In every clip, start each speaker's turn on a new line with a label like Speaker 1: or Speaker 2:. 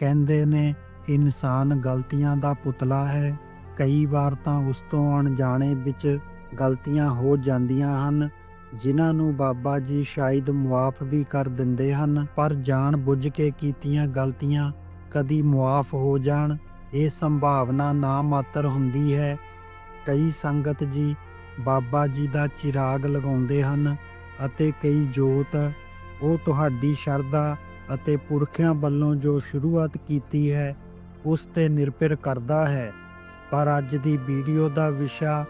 Speaker 1: ਕਹਿੰਦੇ ਨੇ, ਇਨਸਾਨ ਗਲਤੀਆਂ ਦਾ ਪੁਤਲਾ ਹੈ। ਕਈ ਵਾਰ ਤਾਂ ਉਸ ਤੋਂ ਅਣਜਾਣੇ ਵਿੱਚ ਗਲਤੀਆਂ ਹੋ ਜਾਂਦੀਆਂ ਹਨ, ਜਿਨ੍ਹਾਂ ਨੂੰ ਬਾਬਾ ਜੀ ਸ਼ਾਇਦ ਮੁਆਫ ਵੀ ਕਰ ਦਿੰਦੇ ਹਨ, ਪਰ ਜਾਣ ਬੁੱਝ ਕੇ ਕੀਤੀਆਂ ਗਲਤੀਆਂ ਕਦੀ ਮੁਆਫ ਹੋ ਜਾਣ, ਇਹ ਸੰਭਾਵਨਾ ਨਾ ਮਾਤਰ ਹੁੰਦੀ ਹੈ। ਕਈ ਸੰਗਤ ਜੀ ਬਾਬਾ ਜੀ ਦਾ ਚਿਰਾਗ ਲਗਾਉਂਦੇ ਹਨ ਅਤੇ ਕਈ ਜੋਤ, ਉਹ ਤੁਹਾਡੀ ਸ਼ਰਧਾ ਅਤੇ ਪੁਰਖਿਆਂ ਵੱਲੋਂ ਜੋ ਸ਼ੁਰੂਆਤ ਕੀਤੀ ਹੈ, ਉਸ ਤੇ ਨਿਰਭਰ ਕਰਦਾ ਹੈ। ਪਰ ਅੱਜ ਦੀ ਵੀਡੀਓ ਦਾ ਵਿਸ਼ਾ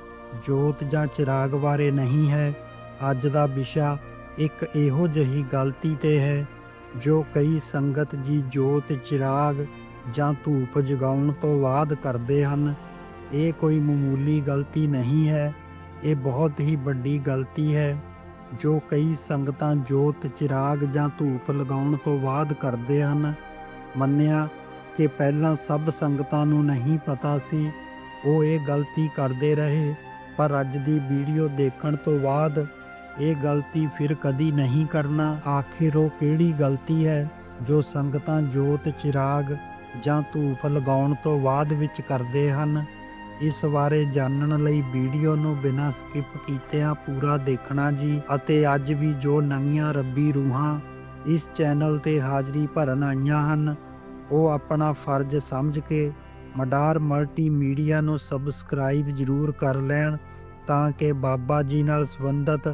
Speaker 1: ਜੋਤ ਜਾਂ ਚਿਰਾਗ ਬਾਰੇ ਨਹੀਂ ਹੈ। ਅੱਜ ਦਾ ਵਿਸ਼ਾ ਇੱਕ ਇਹੋ ਜਿਹੀ ਗਲਤੀ ਤੇ ਹੈ, ਜੋ ਕਈ ਸੰਗਤ ਜੀ ਜੋਤ, ਚਿਰਾਗ ਜਾਂ ਧੂਪ ਜਗਾਉਣ ਤੋਂ ਬਾਅਦ ਕਰਦੇ ਹਨ। ਇਹ ਕੋਈ ਮਾਮੂਲੀ ਗਲਤੀ ਨਹੀਂ ਹੈ, ਇਹ ਬਹੁਤ ਹੀ ਵੱਡੀ ਗਲਤੀ ਹੈ। ਜੋ ਕਈ ਸੰਗਤਾਂ ਜੋਤ, ਚਿਰਾਗ ਜਾਂ ਧੂਪ ਲਗਾਉਣ ਤੋਂ ਬਾਅਦ ਕਰਦੇ ਹਨ। ਮੰਨਿਆ ਕਿ ਪਹਿਲਾਂ ਸਭ ਸੰਗਤਾਂ ਨੂੰ ਨਹੀਂ ਪਤਾ ਸੀ, ਉਹ ਇਹ ਗਲਤੀ ਕਰਦੇ ਰਹੇ, ਪਰ ਅੱਜ ਦੀ ਵੀਡੀਓ ਦੇਖਣ ਤੋਂ ਬਾਅਦ ਇਹ ਗਲਤੀ ਫਿਰ ਕਦੀ ਨਹੀਂ ਕਰਨਾ। ਆਖਿਰ ਉਹ ਕਿਹੜੀ ਗਲਤੀ ਹੈ ਜੋ ਸੰਗਤਾਂ ਜੋਤ, ਚਿਰਾਗ ਜਾਂ ਧੂਪ ਲਗਾਉਣ ਤੋਂ ਬਾਅਦ ਵਿੱਚ ਕਰਦੇ ਹਨ? ਇਸ ਬਾਰੇ ਜਾਣਨ ਲਈ ਵੀਡੀਓ ਨੂੰ ਬਿਨਾਂ ਸਕਿਪ ਕੀਤਿਆਂ ਪੂਰਾ ਦੇਖਣਾ ਜੀ ਅਤੇ ਅੱਜ ਵੀ ਜੋ ਨਵੀਆਂ ਰੱਬੀ ਰੂਹਾਂ ਇਸ ਚੈਨਲ ਤੇ ਹਾਜ਼ਰੀ ਭਰਨ ਆਈਆਂ ਹਨ, ਉਹ ਆਪਣਾ ਫਰਜ਼ ਸਮਝ ਕੇ ਮਡਾਰ ਮਲਟੀਮੀਡੀਆ ਨੂੰ ਸਬਸਕ੍ਰਾਈਬ ਜ਼ਰੂਰ ਕਰ ਲੈਣ ਤਾਂ ਕਿ ਬਾਬਾ ਜੀ ਨਾਲ ਸੰਬੰਧਿਤ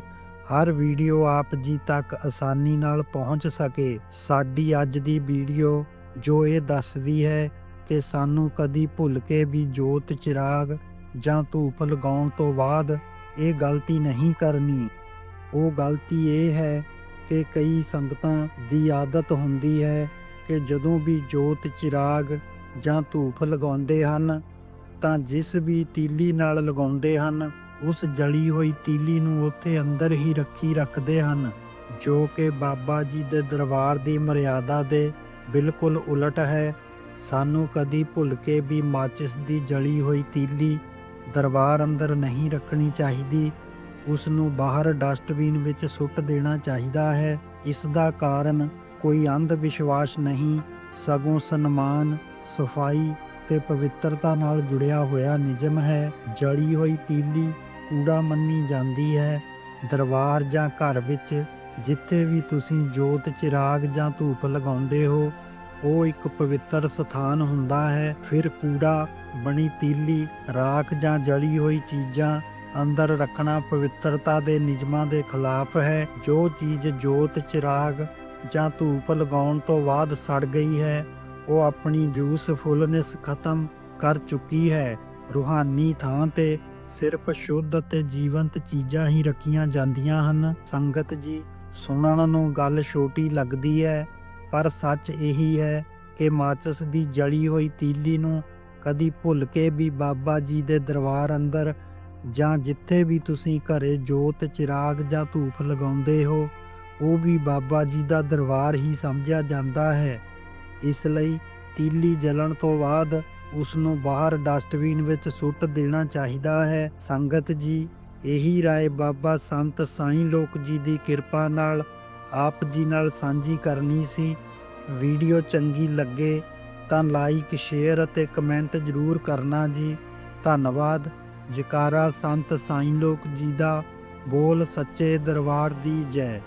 Speaker 1: ਹਰ ਵੀਡੀਓ ਆਪ ਜੀ ਤੱਕ ਆਸਾਨੀ ਨਾਲ ਪਹੁੰਚ ਸਕੇ। ਸਾਡੀ ਅੱਜ ਦੀ ਵੀਡੀਓ ਜੋ ਇਹ ਦੱਸਦੀ ਹੈ ਕਿ ਸਾਨੂੰ ਕਦੀ ਭੁੱਲ ਕੇ ਵੀ ਜੋਤ ਚਿਰਾਗ ਜਾਂ ਧੂਪ ਲਗਾਉਣ ਤੋਂ ਬਾਅਦ ਇਹ ਗਲਤੀ ਨਹੀਂ ਕਰਨੀ। ਉਹ ਗਲਤੀ ਇਹ ਹੈ ਕਿ ਕਈ ਸੰਗਤਾਂ ਦੀ ਆਦਤ ਹੁੰਦੀ ਹੈ ਕਿ ਜਦੋਂ ਵੀ ਜੋਤ ਚਿਰਾਗ ਜਾਂ ਧੂਪ ਲਗਾਉਂਦੇ ਹਨ, ਤਾਂ ਜਿਸ ਵੀ ਤੀਲੀ ਨਾਲ ਲਗਾਉਂਦੇ ਹਨ, ਉਸ ਜਲੀ ਹੋਈ ਤੀਲੀ ਨੂੰ ਉੱਥੇ ਅੰਦਰ ਹੀ ਰੱਖੀ ਰੱਖਦੇ ਹਨ, ਜੋ ਕਿ ਬਾਬਾ ਜੀ ਦੇ ਦਰਬਾਰ ਦੀ ਮਰਿਆਦਾ ਦੇ ਬਿਲਕੁਲ ਉਲਟ ਹੈ ਸਾਨੂੰ ਕਦੀ ਭੁੱਲ ਕੇ ਵੀ ਮਾਚਿਸ ਦੀ ਜਲੀ ਹੋਈ ਤੀਲੀ ਦਰਬਾਰ ਅੰਦਰ ਨਹੀਂ ਰੱਖਣੀ ਚਾਹੀਦੀ। ਉਸ ਨੂੰ ਬਾਹਰ ਡਸਟਬਿਨ ਵਿੱਚ ਸੁੱਟ ਦੇਣਾ ਚਾਹੀਦਾ ਹੈ। ਇਸ ਦਾ ਕਾਰਨ ਕੋਈ ਅੰਧ ਵਿਸ਼ਵਾਸ ਨਹੀਂ, ਸਗੋਂ ਸਨਮਾਨ, ਸਫ਼ਾਈ ਤੇ ਪਵਿੱਤਰਤਾ ਨਾਲ ਜੁੜਿਆ ਹੋਇਆ ਨਿਯਮ ਹੈ। ਜਲੀ ਹੋਈ ਤੀਲੀ ਕੂੜਾ ਮੰਨੀ ਜਾਂਦੀ ਹੈ। ਦਰਬਾਰ ਜਾਂ ਘਰ ਵਿੱਚ ਜਿੱਥੇ ਵੀ ਤੁਸੀਂ ਜੋਤ, ਚਿਰਾਗ ਜਾਂ ਧੂਪ ਲਗਾਉਂਦੇ ਹੋ ਉਹ ਇੱਕ ਪਵਿੱਤਰ ਸਥਾਨ ਹੁੰਦਾ ਹੈ। ਫਿਰ ਕੂੜਾ, ਬਣੀ ਤੀਲੀ, ਰਾਖ ਜਾਂ ਜਲੀ ਹੋਈ ਚੀਜ਼ਾਂ ਅੰਦਰ ਰੱਖਣਾ ਪਵਿੱਤਰਤਾ ਦੇ ਨਿਯਮਾਂ ਦੇ ਖਿਲਾਫ ਹੈ। ਜੋ ਚੀਜ਼ ਜੋਤ, ਚਿਰਾਗ ਜਾਂ ਧੂਪ ਲਗਾਉਣ ਤੋਂ ਬਾਅਦ ਸੜ ਗਈ ਹੈ, ਉਹ ਆਪਣੀ ਯੂਸਫੁਲਨੈਸ ਖਤਮ ਕਰ ਚੁੱਕੀ ਹੈ। ਰੂਹਾਨੀ ਥਾਂ ਤੇ ਸਿਰਫ ਸ਼ੁੱਧ ਅਤੇ ਜੀਵੰਤ ਚੀਜ਼ਾਂ ਹੀ ਰੱਖੀਆਂ ਜਾਂਦੀਆਂ ਹਨ। ਸੰਗਤ ਜੀ, ਸੁਣਨ ਨੂੰ ਗੱਲ ਛੋਟੀ ਲੱਗਦੀ ਹੈ। ਪਰ ਸੱਚ ਇਹੀ ਹੈ ਕਿ ਮਾਚਸ ਦੀ ਜਲੀ ਹੋਈ ਤੀਲੀ ਨੂੰ ਕਦੀ ਭੁੱਲ ਕੇ ਵੀ ਬਾਬਾ ਜੀ ਦੇ ਦਰਬਾਰ ਅੰਦਰ ਜਾਂ ਜਿੱਥੇ ਵੀ ਤੁਸੀਂ ਘਰੇ ਜੋਤ, ਚਿਰਾਗ ਜਾਂ ਧੂਪ ਲਗਾਉਂਦੇ ਹੋ, ਉਹ ਵੀ ਬਾਬਾ ਜੀ ਦਾ ਦਰਬਾਰ ਹੀ ਸਮਝਿਆ ਜਾਂਦਾ ਹੈ। ਇਸ ਲਈ ਤੀਲੀ ਜਲਣ ਤੋਂ ਬਾਅਦ ਉਸ ਨੂੰ ਬਾਹਰ ਡਸਟਬਿਨ ਵਿੱਚ ਸੁੱਟ ਦੇਣਾ ਚਾਹੀਦਾ ਹੈ। ਸੰਗਤ ਜੀ, ਇਹੀ ਰਾਏ ਬਾਬਾ ਸੰਤ ਸਾਈਂ ਲੋਕ ਜੀ ਦੀ ਕਿਰਪਾ ਨਾਲ ਆਪ ਜੀ ਨਾਲ ਸਾਂਝੀ ਕਰਨੀ ਸੀ। ਵੀਡੀਓ ਚੰਗੀ ਲੱਗੇ ਤਾਂ ਲਾਈਕ ਸ਼ੇਅਰ ਅਤੇ ਕਮੈਂਟ ਜ਼ਰੂਰ ਕਰਨਾ ਜੀ। ਧੰਨਵਾਦ। ਜਕਾਰਾ ਸੰਤ ਸਾਈਂ ਲੋਕ ਜੀ ਦਾ ਬੋਲ ਸੱਚੇ ਦਰਬਾਰ ਦੀ ਜੈ।